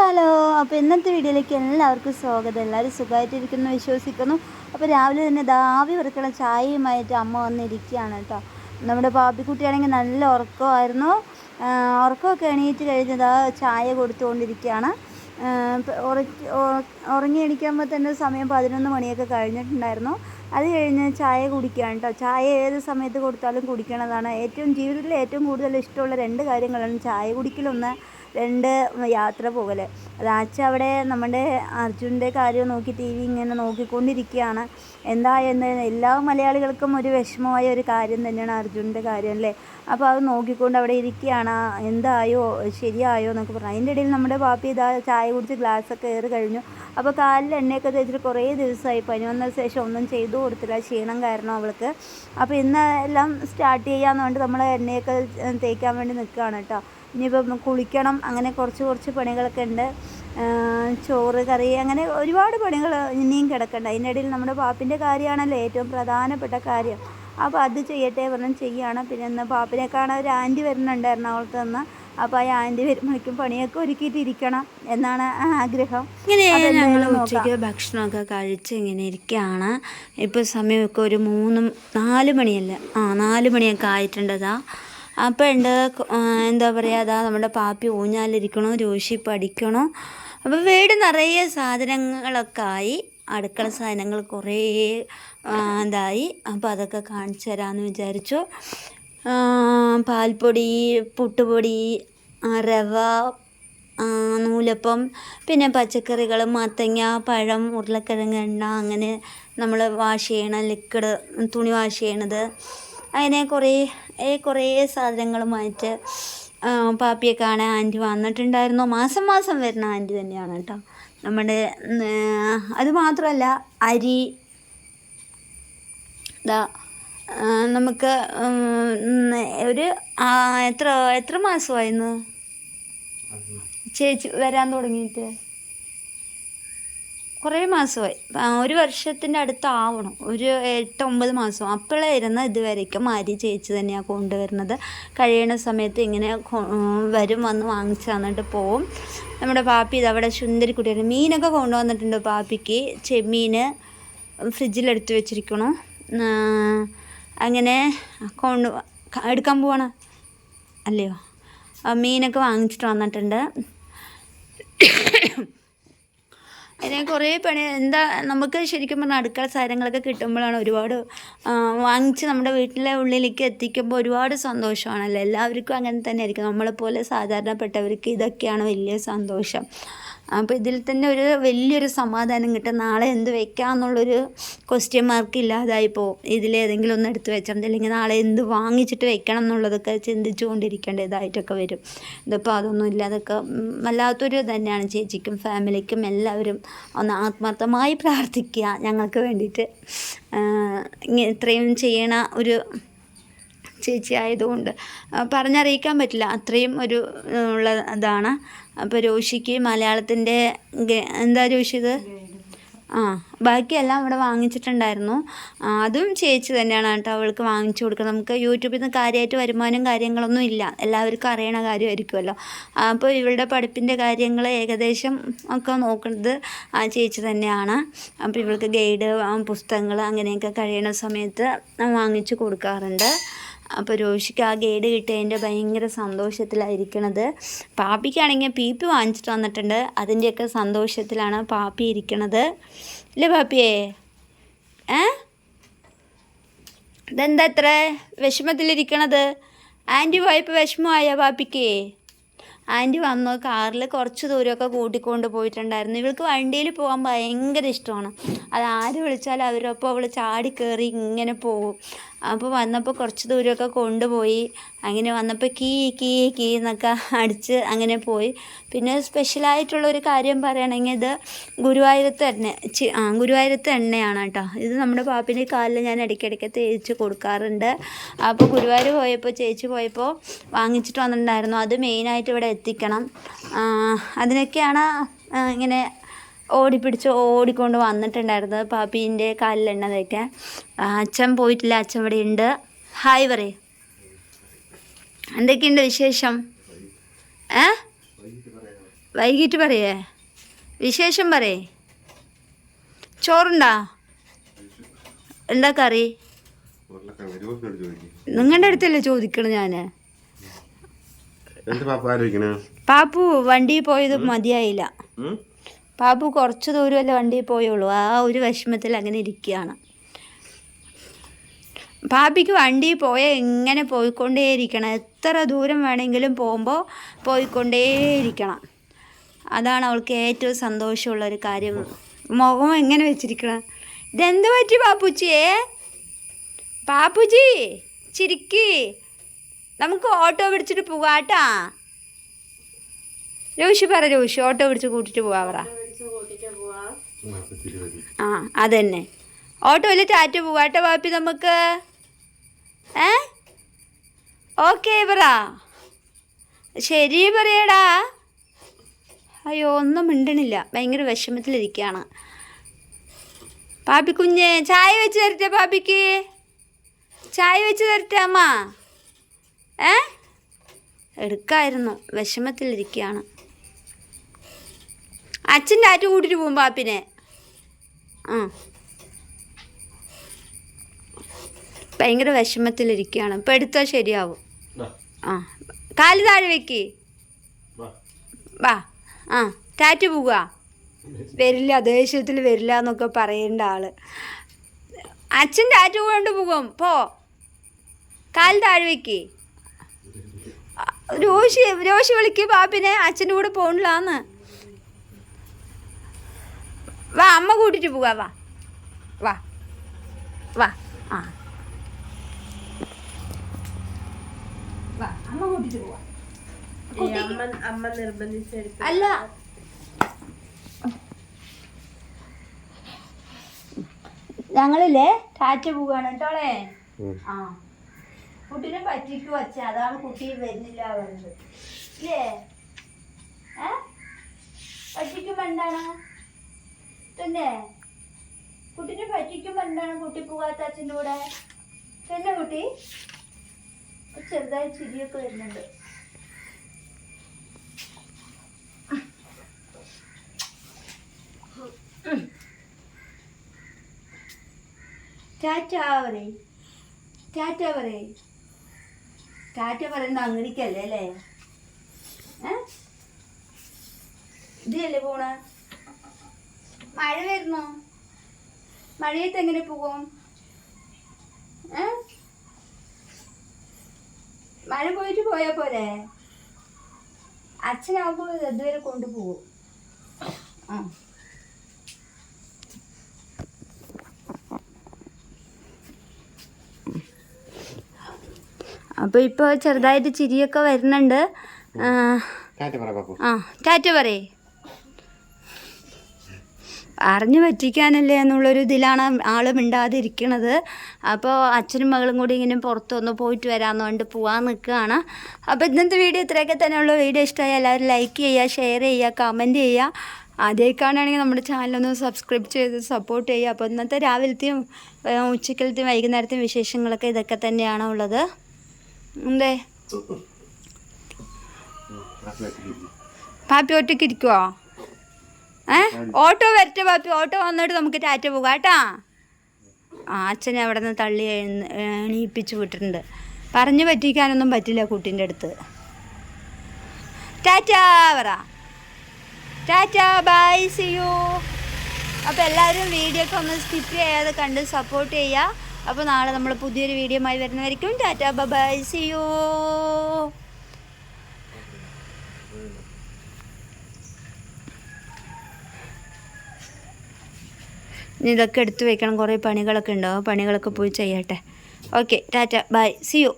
Hello അപ്പോൾ ഇന്നത്തെ വീഡിയോയിലേക്ക് എല്ലാവർക്കും സ്വാഗതം. എല്ലാവരും സുഖമായിട്ടിരിക്കുന്നു വിശ്വസിക്കുന്നു. അപ്പോൾ രാവിലെ തന്നെ ദാവി വറുക്കണ ചായയുമായിട്ട് അമ്മ വന്നിരിക്കുകയാണ് കേട്ടോ. നമ്മുടെ പാപ്പിക്കുട്ടിയാണെങ്കിൽ നല്ല ഉറക്കമായിരുന്നു. ഉറക്കമൊക്കെ എണീറ്റ് കഴിഞ്ഞത് ആ ചായ കൊടുത്തുകൊണ്ടിരിക്കുകയാണ്. ഉറക്കി ഉറങ്ങി എണീക്കുമ്പോൾ തന്നെ സമയം പതിനൊന്ന് മണിയൊക്കെ കഴിഞ്ഞിട്ടുണ്ടായിരുന്നു. അത് കഴിഞ്ഞ് ചായ കുടിക്കുകയാണ് കേട്ടോ. ചായ ഏത് സമയത്ത് കൊടുത്താലും കുടിക്കണതാണ്. ഏറ്റവും ജീവിതത്തിൽ ഏറ്റവും കൂടുതൽ ഇഷ്ടമുള്ള രണ്ട് കാര്യങ്ങളാണ് ചായ കുടിക്കലൊന്ന് രണ്ട് യാത്ര പോകൽ രാച്ച അവിടെ നമ്മുടെ അർജുന്റെ കാര്യം നോക്കി ടി വി ഇങ്ങനെ നോക്കിക്കൊണ്ടിരിക്കുകയാണ്. എന്താ എന്ന് എല്ലാ മലയാളികൾക്കും ഒരു വിഷമമായ ഒരു കാര്യം തന്നെയാണ് അർജുന്റെ കാര്യം അല്ലേ? അപ്പോൾ അത് നോക്കിക്കൊണ്ട് അവിടെ ഇരിക്കുകയാണ്. എന്തായോ? ശരിയായോ എന്നൊക്കെ പറഞ്ഞു. അതിന്റെ ഇടയിൽ നമ്മുടെ പാപ്പി ഇതാ ചായ കുടിച്ച് ഗ്ലാസ്സൊക്കെ ഏറി കഴിഞ്ഞു. അപ്പോൾ കാലിൽ എണ്ണയൊക്കെ തേച്ചിട്ട് കുറേ ദിവസമായി. പനി വന്ന ശേഷം ഒന്നും ചെയ്തു കൊടുത്തില്ല. ക്ഷീണം കാരണം അവൾക്ക്. അപ്പോൾ ഇന്ന് എല്ലാം സ്റ്റാർട്ട് ചെയ്യാമെന്ന് പറഞ്ഞിട്ട് നമ്മൾ എണ്ണയൊക്കെ തേക്കാൻ വേണ്ടി നിൽക്കുകയാണ് കേട്ടോ. ഇനിയിപ്പം കുളിക്കണം അങ്ങനെ കുറച്ച് കുറച്ച് പണികളൊക്കെ ഉണ്ട്. ചോറ് കറി അങ്ങനെ ഒരുപാട് പണികൾ ഇനിയും കിടക്കണ്ട. അതിനിടയിൽ നമ്മുടെ പാപ്പിന്റെ കാര്യമാണല്ലോ ഏറ്റവും പ്രധാനപ്പെട്ട കാര്യം. അപ്പോൾ അത് ചെയ്യട്ടെ പറഞ്ഞ് ചെയ്യുകയാണ് പിന്നെ ഇന്ന് പാപ്പിനെ കാണാൻ ഒരു ആന്റി വരുന്നുണ്ട് എറണാകുളത്ത് നിന്ന് അപ്പോൾ ആ ആന്റി വരുമ്പോഴേക്കും പണിയൊക്കെ ഒരുക്കിയിട്ടിരിക്കണം എന്നാണ് ആഗ്രഹം. ഇങ്ങനെ ഞങ്ങൾ. ഉച്ചയ്ക്ക് ഭക്ഷണമൊക്കെ കഴിച്ച് ഇങ്ങനെ ഇരിക്കുകയാണ്. ഇപ്പോൾ സമയമൊക്കെ ഒരു മൂന്നും നാല് മണിയല്ല? ആ നാല് മണിയൊക്കെ ആയിട്ടുണ്ടതാ. അപ്പോൾ ഉണ്ട് എന്താ പറയുക അതാ നമ്മുടെ പാപ്പി ഊഞ്ഞാലിരിക്കണോ രോഷി പഠിക്കണോ. അപ്പോൾ വീട് നിറയെ സാധനങ്ങളൊക്കെ ആയി അടുക്കള സാധനങ്ങൾ കുറേ ഇതായി. അപ്പോൾ അതൊക്കെ കാണിച്ചു തരാമെന്ന് വിചാരിച്ചു. പാൽപ്പൊടി പുട്ടുപൊടി റവ നൂലപ്പം പിന്നെ പച്ചക്കറികൾ മത്തങ്ങ പഴം ഉരുളക്കിഴങ്ങ് എണ്ണ അങ്ങനെ നമ്മൾ വാഷ് ചെയ്യണ ലിക്വിഡ് തുണി വാഷ് ചെയ്യണത്. അങ്ങനെ കുറേ കുറേ സാധനങ്ങളുമായിട്ട് പാപ്പിയെ കാണാൻ ആന്റി വന്നിട്ടുണ്ടായിരുന്നു. മാസം മാസം വരുന്ന ആന്റി തന്നെയാണ് കേട്ടോ. നമ്മുടെ അതുമാത്രമല്ല അരി ഇതാ നമുക്ക് ഒരു എത്ര എത്ര മാസമായിരുന്നു ചേച്ചി വരാൻ തുടങ്ങിയിട്ട്? കുറേ മാസമായി. ഒരു വർഷത്തിന്റെ അടുത്ത് ആവണം. ഒരു എട്ട് ഒമ്പത് മാസം. അപ്പോഴായിരുന്നു ഇതുവരേക്കും അരി ചേച്ചി തന്നെയാണ് കൊണ്ടുവരുന്നത്. കഴിയണ സമയത്ത് ഇങ്ങനെ വരും വന്ന് വാങ്ങിച്ച് തന്നിട്ട് പോവും. നമ്മുടെ പാപ്പി ഇതവിടെ സുന്ദരി കുട്ടിയാണ് മീനൊക്കെ കൊണ്ടുവന്നിട്ടുണ്ട് പാപ്പിക്ക്. ചെമ്മീൻ ഫ്രിഡ്ജിലെടുത്ത് വെച്ചിരിക്കണു. അങ്ങനെ കൊണ്ട് എടുക്കാൻ പോവാണ്. അല്ലയോ? മീനൊക്കെ വാങ്ങിച്ചിട്ട് വന്നിട്ടുണ്ട്. അതിനെ കുറേ പണി എന്താ നമുക്ക് ശരിക്കും പറഞ്ഞാൽ അടുക്കള സാധനങ്ങളൊക്കെ കിട്ടുമ്പോഴാണ് ഒരുപാട് വാങ്ങിച്ച് നമ്മുടെ വീട്ടിലെ ഉള്ളിലേക്ക് എത്തിക്കുമ്പോൾ ഒരുപാട് സന്തോഷമാണല്ലോ. എല്ലാവർക്കും അങ്ങനെ തന്നെ ആയിരിക്കും നമ്മളെപ്പോലെ സാധാരണപ്പെട്ടവർക്ക് ഇതൊക്കെയാണ് വലിയ സന്തോഷം. അപ്പോൾ ഇതിൽ തന്നെ ഒരു വലിയൊരു സമാധാനം കിട്ടും. നാളെ എന്ത് വെക്കാമെന്നുള്ളൊരു ക്വസ്റ്റ്യൻ മാർക്ക് ഇല്ലാതായി പോകും. ഇതിലേതെങ്കിലും ഒന്ന് എടുത്ത് വെച്ചാൽ അല്ലെങ്കിൽ നാളെ എന്ത് വാങ്ങിച്ചിട്ട് വെക്കണം എന്നുള്ളതൊക്കെ ചിന്തിച്ചു കൊണ്ടിരിക്കേണ്ട ഇതായിട്ടൊക്കെ വരും. ഇതിപ്പോൾ അതൊന്നും ഇല്ലാതൊക്കെ അതൊക്കെ വല്ലാത്തൊരു തന്നെയാണ് ചേച്ചിക്കും ഫാമിലിക്കും എല്ലാവരും ഒന്ന് ആത്മാർത്ഥമായി പ്രാർത്ഥിക്കുക ഞങ്ങൾക്ക് വേണ്ടിയിട്ട്. ഇത്രയും ചെയ്യണ ഒരു ചേച്ചി ആയതുകൊണ്ട് പറഞ്ഞറിയിക്കാൻ പറ്റില്ല. അത്രയും ഒരു ഉള്ള ഇതാണ്. അപ്പോൾ രോഷിക്ക് മലയാളത്തിന്റെ എന്താ രോഷി ഇത്? ആ ബാക്കിയെല്ലാം ഇവിടെ വാങ്ങിച്ചിട്ടുണ്ടായിരുന്നു. അതും ചേച്ചി തന്നെയാണ് കേട്ടോ അവൾക്ക് വാങ്ങിച്ചു കൊടുക്കുന്നത്. നമുക്ക് യൂട്യൂബിൽ നിന്ന് കാര്യമായിട്ട് വരുമാനം കാര്യങ്ങളൊന്നും ഇല്ല. എല്ലാവർക്കും അറിയണ കാര്യമായിരിക്കുമല്ലോ. അപ്പോൾ ഇവളുടെ പഠിപ്പിന്റെ കാര്യങ്ങൾ ഏകദേശം ഒക്കെ നോക്കുന്നത് ആ ചേച്ചി തന്നെയാണ്. അപ്പോൾ ഇവൾക്ക് ഗൈഡ് പുസ്തകങ്ങൾ അങ്ങനെയൊക്കെ കഴിയണ സമയത്ത് വാങ്ങിച്ചു കൊടുക്കാറുണ്ട്. അപ്പോൾ രോഷിക്ക് ആ ഗൈഡ് കിട്ടിയതിന്റെ ഭയങ്കര സന്തോഷത്തിലായിരിക്കണത്. പാപ്പിക്കാണെങ്കിൽ പീപ്പി വാങ്ങിച്ചിട്ട് വന്നിട്ടുണ്ട്. അതിന്റെയൊക്കെ സന്തോഷത്തിലാണ് പാപ്പി ഇരിക്കണത്. ഇല്ലേ പാപ്പിയേ? ഏ? ഇതെന്താ ഇത്ര വിഷമത്തിലിരിക്കണത്? ആന്റി പോയപ്പോൾ വിഷമമായോ പാപ്പിക്ക്? ആന്റി വന്നു കാറിൽ കുറച്ച് ദൂരമൊക്കെ കൂട്ടിക്കൊണ്ട് പോയിട്ടുണ്ടായിരുന്നു. ഇവൾക്ക് വണ്ടിയിൽ പോകാൻ ഭയങ്കര ഇഷ്ടമാണ്. അത് ആര് വിളിച്ചാലും അവരൊപ്പം അവൾ ചാടി കയറി ഇങ്ങനെ പോകും. അപ്പോൾ വന്നപ്പോൾ കുറച്ച് ദൂരമൊക്കെ കൊണ്ടുപോയി. അങ്ങനെ വന്നപ്പോൾ കീ കീ കീ എന്നൊക്കെ അടിച്ച് അങ്ങനെ പോയി. പിന്നെ സ്പെഷ്യലായിട്ടുള്ള ഒരു കാര്യം പറയുകയാണെങ്കിൽ ഇത് ഗുരുവായൂരത്തെ എണ്ണ ആ ഗുരുവായൂരത്തെ എണ്ണയാണ് കേട്ടോ. ഇത് നമ്മുടെ പാപ്പിന്റെ കാലിൽ ഞാൻ ഇടയ്ക്കിടയ്ക്ക് തേച്ച് കൊടുക്കാറുണ്ട്. അപ്പോൾ ഗുരുവായൂർ പോയപ്പോൾ ചേച്ചി പോയപ്പോൾ വാങ്ങിച്ചിട്ട് വന്നിട്ടുണ്ടായിരുന്നു. അത് മെയിനായിട്ട് ഇവിടെ എത്തിക്കണം. അതിനൊക്കെയാണ് ഇങ്ങനെ ഓടിപ്പിടിച്ച് ഓടിക്കൊണ്ട് വന്നിട്ടുണ്ടായിരുന്നത് പാപ്പീന്റെ കാലിലെണ്ണ തേക്കാൻ. അച്ഛൻ പോയിട്ടില്ല അച്ഛൻ ഇവിടെ ഉണ്ട്. ഹായ് പറയേ. എന്തൊക്കെയുണ്ട് വിശേഷം? ഏ? വൈകിട്ട് പറയേ. വിശേഷം പറയേ. ചോറുണ്ടാ? എന്താ കറി? നിങ്ങളുടെ അടുത്തല്ലേ ചോദിക്കണം ഞാൻ ആലോചിക്കണേ? പാപ്പു വണ്ടി പോയത് മതിയായില്ല. പാപ്പു കുറച്ച് ദൂരമല്ലേ വണ്ടിയിൽ പോയുള്ളൂ. ആ ഒരു വിഷമത്തിൽ അങ്ങനെ ഇരിക്കുകയാണ്. ബാബിക്ക് വണ്ടിയിൽ പോയാൽ ഇങ്ങനെ പോയിക്കൊണ്ടേയിരിക്കണം? എത്ര ദൂരം വേണമെങ്കിലും പോകുമ്പോൾ പോയിക്കൊണ്ടേയിരിക്കണം. അതാണ് അവൾക്ക് ഏറ്റവും സന്തോഷമുള്ള ഒരു കാര്യം. മുഖം എങ്ങനെ വെച്ചിരിക്കണം? ഇതെന്ത് പറ്റി ബാപ്പുച്ചിയേ ബാപ്പുജി ചിരിക്കി. നമുക്ക് ഓട്ടോ പിടിച്ചിട്ട് പോകാട്ടാ രൂഷി പറ രൂഷി. ഓട്ടോ പിടിച്ച് കൂട്ടിട്ട് പോകാം പറ. ആ അതന്നെ. ഓട്ടോയിൽ ടാറ്റ പോവാട്ട വാപ്പി നമുക്ക്? ഏ? ഓക്കെ പറ ശരി പറയടാ അയ്യോ ഒന്നും മിണ്ടണില്ല. ഭയങ്കര വിഷമത്തിലിരിക്കുകയാണ്. പാപ്പി കുഞ്ഞെ ചായ വെച്ച് തരട്ടെ പാപ്പിക്ക്? ചായ വെച്ച് തരട്ടെ അമ്മ? ഏ? എടുക്കായിരുന്നു. വിഷമത്തിലിരിക്കുകയാണ്. അച്ഛൻ ടാറ്റ കൂട്ടിട്ട് പോകും പാപ്പിനെ. ആ. ഭയങ്കര വിഷമത്തിലിരിക്കുകയാണ്. ഇപ്പം എടുത്താൽ ശരിയാവും. ആ. കാൽ താഴെ വെക്ക്. വാ. ആ. ടാറ്റ് പോവുക. വരില്ല ദേഷ്യത്തിൽ വരില്ല എന്നൊക്കെ പറയേണ്ട ആൾ. അച്ഛൻ ടാറ്റ് കൊണ്ട് പോകും. പോ. കാൽ താഴെ വെക്ക്. രോഷി രോഷി വിളിക്ക്. പാപ്പിനെ അച്ഛന്റെ കൂടെ പോണില്ലാന്ന്. വാ അമ്മ കൂട്ടിട്ട് പോവാ വാ. വാ. വാ. ആ. വാ അമ്മ കൂട്ടിട്ട് പോവാ. അമ്മ നിർബന്ധിച്ചെടുത്തു അല്ല. ഞങ്ങളില്ലേ ടാറ്റ പോവാണ് കേട്ടോളെ ആ. കുട്ടിനെ പറ്റിക്ക് വച്ച അതാണ് കുട്ടി വരുന്നില്ല പറഞ്ഞത്. ഇല്ലേ? ഏ? പറ്റിക്കുമ്പോ എന്താണ്? തന്നെ. കുട്ടിനെ പറ്റിക്കുമ്പോ എന്താണ് കുട്ടി പോകാത്ത അച്ഛന്റെ കൂടെ? തന്നെ കുട്ടി. ചെറുതായി ചിരിയൊക്കെ വരുന്നുണ്ട്. ടാറ്റ പറയ്. ടാറ്റ പറയ്. ടാറ്റ പറയുന്നത് അങ്ങടിക്കല്ലേ അല്ലേ? ഏ? ഇതിലല്ലേ പോണ? മഴ വരുന്നോ? മഴയത്ത് എങ്ങനെ പോകും? മഴ പോയിട്ട് പോയ പോലെ അച്ഛനാവുമ്പോൾ ഇതുവരെ കൊണ്ടുപോകും ആ. അപ്പോൾ ഇപ്പോൾ ചെറുതായിട്ട് ചിരിയൊക്കെ വരുന്നുണ്ട്. ആ, ടാറ്റ പറയേ. അറിഞ്ഞു പറ്റിക്കാനല്ലേ എന്നുള്ളൊരു ഇതിലാണ് ആൾ മിണ്ടാതിരിക്കണത്. അപ്പോൾ അച്ഛനും മകളും കൂടി ഇങ്ങനെ പുറത്തൊന്ന് പോയിട്ട് വരാമെന്ന് കൊണ്ട് പോകാൻ നിൽക്കുകയാണ് അപ്പോൾ ഇന്നത്തെ വീഡിയോ ഇത്രയൊക്കെ തന്നെയുള്ള. വീഡിയോ ഇഷ്ടമായി എല്ലാവരും ലൈക്ക് ചെയ്യുക ഷെയർ ചെയ്യുക കമന്റ് ചെയ്യുക. ആദ്യമായിക്കാണെങ്കിൽ നമ്മുടെ ചാനലൊന്ന് സബ്സ്ക്രൈബ് ചെയ്ത് സപ്പോർട്ട് ചെയ്യുക. അപ്പോൾ ഇന്നത്തെ രാവിലത്തെയും ഉച്ചക്കലത്തെയും വൈകുന്നേരത്തെയും വിശേഷങ്ങളൊക്കെ ഇതൊക്കെ തന്നെയാണ് ഉള്ളത്. എന്തേ? പാപ്പി ഒറ്റയ്ക്ക് ഇരിക്കുവോ? ഏ? ഓട്ടോ വരട്ടെ ബാപ്പി ഓട്ടോ വന്നിട്ട് നമുക്ക് ടാറ്റ പോകാം കേട്ടാ. ആ അച്ഛനെ അവിടെ നിന്ന് തള്ളി എണീപ്പിച്ച് വിട്ടിട്ടുണ്ട്. പറഞ്ഞു പറ്റിക്കാനൊന്നും പറ്റില്ല കുട്ടീന്റെ അടുത്ത്. ടാറ്റാ പറ. ടാറ്റാ ബൈ സി യു അപ്പോൾ എല്ലാവരും വീഡിയോ ഒക്കെ ഒന്ന് സ്കിപ്പ് ചെയ്യാതെ കണ്ട് സപ്പോർട്ട് ചെയ്യുക. അപ്പോൾ നാളെ നമ്മൾ പുതിയൊരു വീഡിയോ ആയി വരുന്നവരിക്കും. ടാറ്റാ ബൈ സി യു ഇനി ഇതൊക്കെ എടുത്തു വെക്കണം. കുറേ പണികളൊക്കെ ഉണ്ടാവും പണികളൊക്കെ പോയി ചെയ്യട്ടെ. Okay tata bye see you